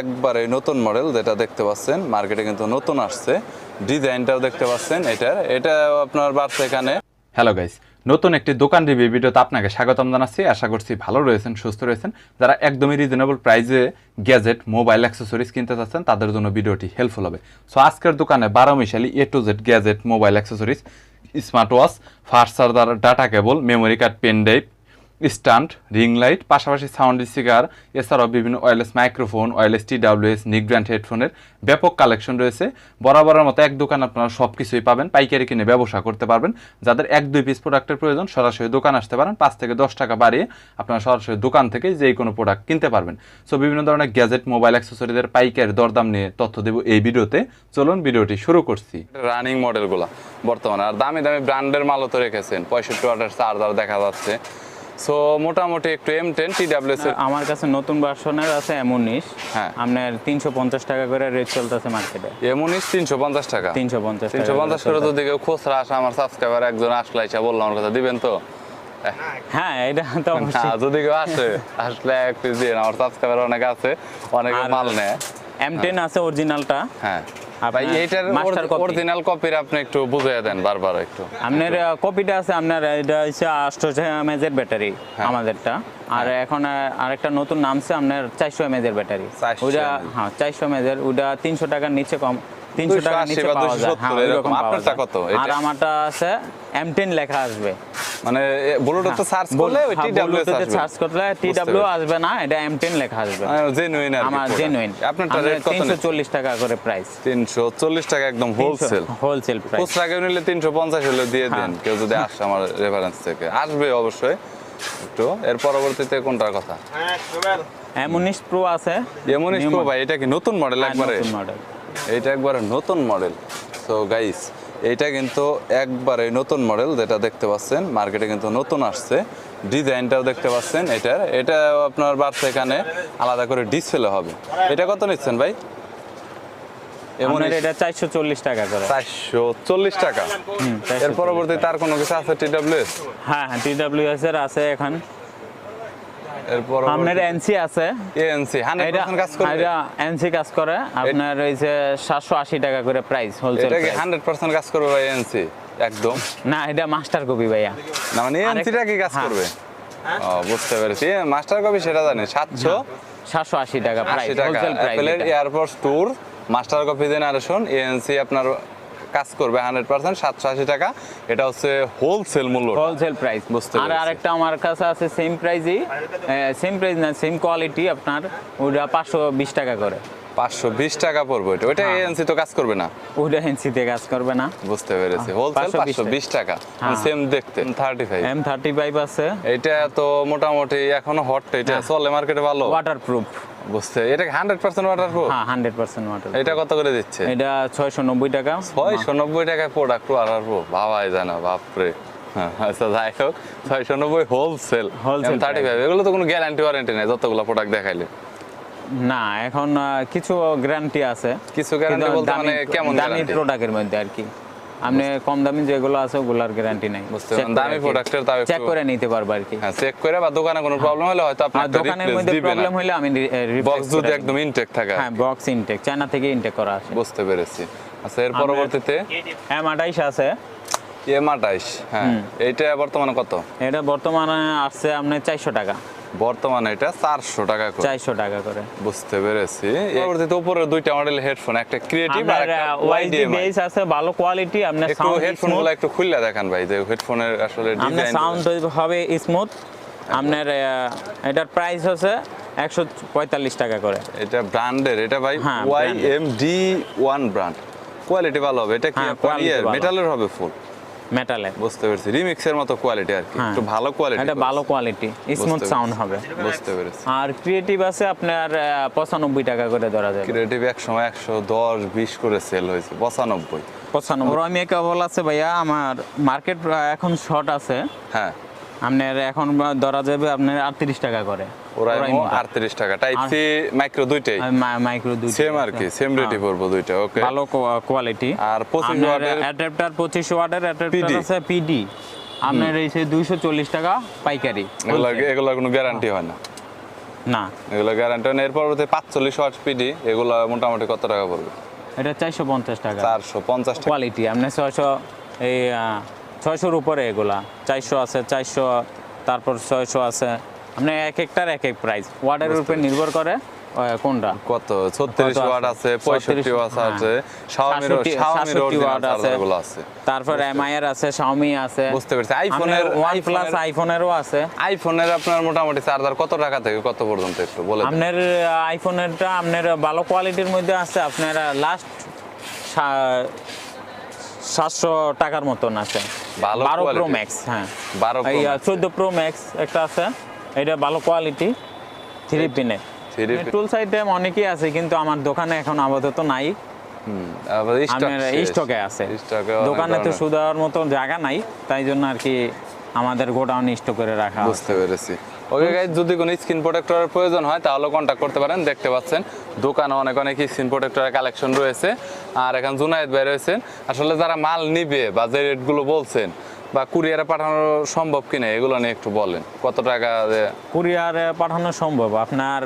একবারে নতুন মডেল যেটা দেখতে পাচ্ছেন মার্কেটে কিন্তু নতুন আসছে। ডিজাইনটাও দেখতে পাচ্ছেন এটার। এটা আপনার বাড়ছে এখানে। হ্যালো গাইস নতুন একটি দোকান রিভিউ ভিডিওতে আপনাকে স্বাগতম জানাচ্ছি। আশা করছি ভালো রয়েছেন, সুস্থ রয়েছেন। যারা একদমই রিজনেবল প্রাইসে গ্যাজেট মোবাইল অ্যাক্সেসরিজ কিনতে চাচ্ছেন, তাদের জন্য ভিডিওটি হেল্পফুল হবে। সো আজকের দোকানে বারো মিশালি A to Z gadget mobile accessories smart watch fast charger data cable memory card pen drive stand ring light, পাশাপাশি সাউন্ড স্পিকার এছাড়াও বিভিন্ন wireless microphone wireless T WS Nick brand হেডফোনের ব্যাপক কালেকশন রয়েছে। বরাবরের মতো এক দোকান আপনারা সব কিছুই পাবেন, পাইকারি কিনে ব্যবসা করতে পারবেন। যাদের এক দুই পিস প্রোডাক্টের প্রয়োজন, সরাসরি দোকান আসতে পারেন। পাঁচ থেকে দশ টাকা বাড়িয়ে আপনারা সরাসরি দোকান থেকে যেই কোনো প্রোডাক্ট কিনতে পারবেন। সো বিভিন্ন ধরনের গ্যাজেট মোবাইল অ্যাক্সেসরিদের পাইকারি দরদাম নিয়ে তথ্য দেব এই ভিডিওতে। চলুন ভিডিওটি শুরু করছি। রানিং মডেলগুলো বর্তমানে। আর দামি দামি ব্র্যান্ডের মালও তো রেখেছেন। পঁয়ষট্টি ওয়াটের চার্জার দেখা যাচ্ছে। সো মোটামুটি একটু এম টেন টি ডাব্লিউএস আমার কাছে নতুন ভার্সনের আছে এম উনিশ। হ্যাঁ। আপনার তিনশো পঞ্চাশ টাকা করে রেট চলতেছে মার্কেটে। এমনই তিনশো পঞ্চাশ টাকা। তিনশো পঞ্চাশ তিনশো পঞ্চাশ করে যদি কেউ খুচরা আসে আমার সাবস্ক্রাইবার একজন আসলে আইসা বললাম আমার কথা দিবেন তো? হ্যাঁ এটা তো যদি কেউ আসে আসলে এক পিস দিয়ে আমার সাবস্ক্রাইবার অনেক আছে অনেকে মাল নেয়। এম টেন আছে অরিজিনালটা হ্যাঁ। ভাই এইটার অরিজিনাল কপির আপনি একটু বুঝিয়ে দেন বারবার একটু। আপনার কপিটা আছে আপনার এটা হচ্ছে আটশো এমএজের ব্যাটারি হ্যাঁ। আমাদেরটা। আর এখন আহ, আরেকটা নতুন নামছে আপনার চারশো এমএজের ব্যাটারি 400 ওইটা mAh হ্যাঁ চারশো এমএজের ওইটা তিনশো টাকার নিচে কম তিনশো 280 টাকার নিচে পাওয়া যায়। হ্যাঁ এরকম। আপনারটা কত? আর আমারটা আছে এম টেন লেখা আসবে। মানে ব্লুটুথ সার্চ করলে ওই টি আসবে। সার্চ করলে টি বুঝতে ডাব্লিউ পেরেছি। আসবে না এটা এম টেন লেখা আসবে। জেনুইন আর আমার জেনুইন আপনারটা রেট কত তিনশো চল্লিশ টাকা করে প্রাইস তিনশো চল্লিশ টাকা একদম হোলসেল হোলসেল প্রাইস খুচরা কেউ নিলে তিনশো পঞ্চাশ হলে দিয়ে হ্যাঁ। দেন কেউ যদি আসে আমার রেফারেন্স থেকে। আসবে অবশ্যই। একটু এর পরবর্তীতে কোনটার কথা? এম উনিশ প্রো আছে। এমনই New প্রো ভাই এটা কি নতুন মডেল হ্যাঁ, একবারে? নতুন মডেল এইটা একবারে নতুন মডেল সো গাইস এইটা কিন্তু একবারে নতুন মডেল যেটা দেখতে পাচ্ছেন। মার্কেটে কিন্তু নতুন আসছে। ডিজাইনটাও দেখতে পাচ্ছেন এটার। এটা আপনার বাড়ছে এখানে। আলাদা করে ডিসপ্লে হবে। এটা কত নিচ্ছেন ভাই? এমন এটা চারশো চল্লিশ টাকা করে। টাকা। এর পরবর্তী তার কোনো কিছু আছে হ্যাঁ হ্যাঁ এর আছে এখন। এর আপনার এনসি আছে। হান্ড্রেড এটা কাজ করবে। এটা এনসি কাজ করে। আপনার এই যে সাতশো আশি টাকা করে প্রাইস হোলসেল এটা কি হান্ড্রেড পার্সেন্ট কাজ করবে ভাই এএনসি একদম। না এটা মাস্টার কপি ভাইয়া। না মানে এএনসিটা কি কাজ হ্যাঁ। করবে। ও বুঝতে পেরেছি। মাস্টার কপি সেটা জানি সাতশো? সাতশো আশি টাকা price wholesale price airport tour master copy generation ANC আপনার কাজ করবে হান্ড্রেড পার্সেন্ট সাতশো আশি টাকা। এটা হচ্ছে হোলসেল মূল্য হোলসেল প্রাইস বুঝতে আর আরেকটা আমার কাছে আছে সেম প্রাইসই সেম প্রাইস না সেম কোয়ালিটি আপনার ওটা পাঁচশো বিশ টাকা করে। পাঁচশো বিশ টাকা পড়বে ওইটা। ওইটা হ্যাঁ। এএনসি তো কাজ করবে না? ওটা এনসিতে কাজ করবে না। বুঝতে পেরেছি। হ্যাঁ, হোলসেল 520 পাঁচশো বিশ টাকা। হ্যাঁ। সেম দেখতে। Thirty five M thirty five আছে। এটা তো মোটামুটি এখনও হট এটা হ্যাঁ। চলে মার্কেটে ভালো। ওয়াটার প্রুফ বুঝতে এটা হান্ড্রেড পার্সেন্ট ওয়াটার প্রুফ হ্যাঁ হান্ড্রেড পার্সেন্ট ওয়াটার এটা কত করে দিচ্ছে? এটা ছয়শো নব্বই টাকা। ছয়শো নব্বই টাকায় প্রোডাক্ট ওয়াটার প্রুফ ভাবাই জানা বাপরে। হ্যাঁ, আচ্ছা যাই হোক ছয়শো নব্বই হোলসেল Wholesale থার্টি ফাইভ এগুলো তো কোনো গ্যারান্টি ওয়ারেন্টি নেই যতগুলো প্রোডাক্ট দেখাইলে। না এখন কিছু গ্যারান্টি আছে। কিছু কিন্তু বলতে মানে কেমন দামি? প্রোডাক্টের মধ্যে আর কি। আপনি কম দামি যেগুলো আছে ওগুলার গ্যারান্টি নাই। বুঝতে দামি এর তাও চেক করে নিতে পারব আর কি। হ্যাঁ চেক করে বা দোকানে কোনো প্রবলেম হলে হয়তো আপনি দোকানের মধ্যে প্রবলেম হলে আমি বক্স যদি একদম ইনটেক থাকে। হ্যাঁ বক্স ইনটেক চায়না থেকে ইনটেক করা আছে। বুঝতে পেরেছি। আচ্ছা এর পরবর্তীতে? এম আঠাইশ আছে। এম আঠাইশ হ্যাঁ। এইটা বর্তমানে কত? এটা বর্তমানে আছে আপনি চারশো টাকা। বর্তমানে এটা চারশো টাকা করে। চারশো টাকা করে। বুঝতে পেরেছি। পরবর্তীতে উপরে দুইটা মডেল হেডফোন একটা ক্রিয়েটিভ আর একটা বেস আছে ভালো কোয়ালিটি আপনার একটু সাউন্ড হেডফোনগুলো একটু খুললে দেখান ভাই যে হেডফোনের আসলে ডিজাইন সাউন্ড হবে স্মুথ আপনার আহ, এটার প্রাইস হচ্ছে একশো পঁয়তাল্লিশ টাকা করে। এটা ব্র্যান্ডের এটা ভাই হ্যাঁ, Y M D one brand quality ভালো হবে এটা কি হ্যাঁ। মেটালের হবে ফুল মেটালে। বুঝতে পেরেছি। রিমিক্সের মতো কোয়ালিটি আর কি। হ্যাঁ। একটু ভালো কোয়ালিটি এটা ভালো কোয়ালিটি স্মুথ সাউন্ড হবে। বুঝতে পেরেছি। আর ক্রিয়েটিভ আছে আপনার আহ, পঁচানব্বই টাকা করে ধরা যাবে। ক্রিয়েটিভ এক সময় একশো দশ বিশ করে সেল হয়েছে। পঁচানব্বই। পঁচানব্বই। আমি বল আছে ভাইয়া আমার মার্কেট এখন শর্ট আছে। হ্যাঁ। আপনার এখন ধরা যাবে আপনার আটত্রিশ টাকা করে। ওরাইমো। আটত্রিশ টাকা। টাইপ সি মাইক্রো দুইটাই। মাইক্রো দুই সেম আর কি সেম রেটই পড়ব দুইটা ওকে ভালো কোয়ালিটি আর 25 ওয়াটের- অ্যাডাপ্টার পঁচিশ ওয়াটের অ্যাডাপ্টার আছে পিডি আপনার এই দুইশো চল্লিশ টাকা পাইকারি। এগুলো কোনো গ্যারান্টি হয়। না। না। এগুলো গ্যারান্টি এর পরবর্তী পাঁচচল্লিশ ওয়াট পিডি এগুলো মোটামুটি কত টাকা পড়বে? এটা চারশো পঞ্চাশ টাকা। চারশো পঞ্চাশ কোয়ালিটি আপনি ছয়শো এই ছয়শোর উপরে এগুলা। চারশো আছে চারশো তারপর ছয়শো আছে। আপনি এক একটার এক এক প্রাইস ওয়ার্ডের উপরে নির্ভর করে কোনটা? কত? ছত্রিশ কত আছে? ওয়াট আছে পঁয়ষট্টি 36 ওয়াট হ্যাঁ। আছে শাওমির শাওমির ওয়াট আছে। আছে। তারপর এমআই এর আছে শাওমি আছে। বুঝতে পেরেছি। আইফোনের- ওয়ান আইফোনেরও আছে। আইফোনের আপনার মোটামুটি চার্জার কত টাকা থেকে কত পর্যন্ত একটু বলে দিন। আপনার আইফোনেরটা আপনার ভালো কোয়ালিটির মধ্যে আছে। আপনার লাস্ট সাতশো টাকার মতন আছে। বারো প্রো ম্যাক্স হ্যাঁ। 12 Pro এই চোদ্দ প্রো ম্যাক্স একটা আছে। এটা ভালো কোয়ালিটি থ্রি পিনের টুল সাইডে অনেকই আছে কিন্তু আমার দোকানে এখন আপাতত নাই। স্টকে আছে। দোকানে তো সুদার মতো জায়গা নাই তাই জন্য আর কি আমাদের গোডাউন স্টক করে রাখা। বুঝতে পেরেছি। ওকে গাইজ যদি কোনো স্ক্রিন প্রোটেক্টরের প্রয়োজন হয় তাহলে কন্ট্যাক্ট করতে পারেন দেখতে পাচ্ছেন। দোকানে অনেক অনেক স্ক্রিন প্রোটেক্টরের কালেকশন রয়েছে। আর এখন জুনায়েদ ভাই রয়েছেন। আসলে যারা মাল নিবে বা যে রেটগুলো বলছেন বা কুরিয়ারে পাঠানো সম্ভব কিনা এগুলো নিয়ে একটু বলেন। কত টাকা কুরিয়ারে পাঠানো সম্ভব। আপনার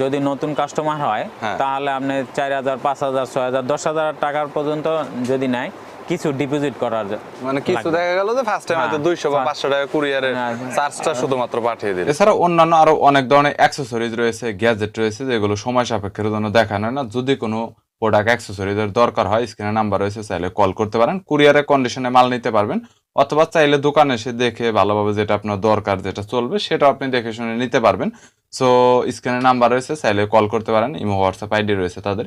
যদি নতুন কাস্টমার হয় হ্যাঁ। তাহলে আপনি চার হাজার পাঁচ হাজার ছয় হাজার দশ হাজার টাকার পর্যন্ত যদি নেয় কিছু ডিপোজিট করার মানে কিছু দেখা গেল যে ফার্স্ট টাইম হয়তো হ্যাঁ, দুইশো বা হ্যাঁ। পাঁচশো টাকা কুরিয়ারের হ্যাঁ। চার্জটা শুধুমাত্র পাঠিয়ে দিলে। এছাড়া অন্যান্য আরও অনেক ধরনের অ্যাক্সেসরিজ রয়েছে গ্যাজেট রয়েছে যেগুলো সময় সাপেক্ষের জন্য দেখানো হয় না। যদি কোনো প্রোডাক্ট অ্যাক্সেসরিজের দরকার হয় স্ক্রিনে নাম্বার রয়েছে চাইলে কল করতে পারেন কুরিয়ারের কন্ডিশনে মাল নিতে পারবেন। অথবা চাইলে দোকানে এসে দেখে ভালোভাবে যেটা আপনার দরকার যেটা চলবে সেটা আপনি দেখে শুনে নিতে পারবেন। সো স্ক্রিনে নাম্বার রয়েছে চাইলে কল করতে পারেন ইমো হোয়াটসঅ্যাপ আইডি রয়েছে তাদের।